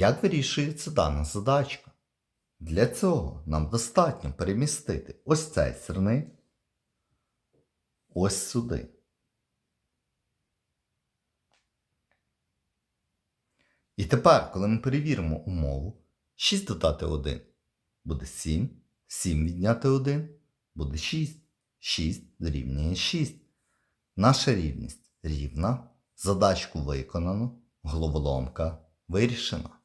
Як вирішується дана задачка? Для цього нам достатньо перемістити ось цей сірник ось сюди. І тепер, коли ми перевіримо умову, 6 додати 1 буде 7, 7 відняти 1 буде 6, 6 дорівнює 6. Наша рівність рівна, задачку виконано, головоломка вирішена.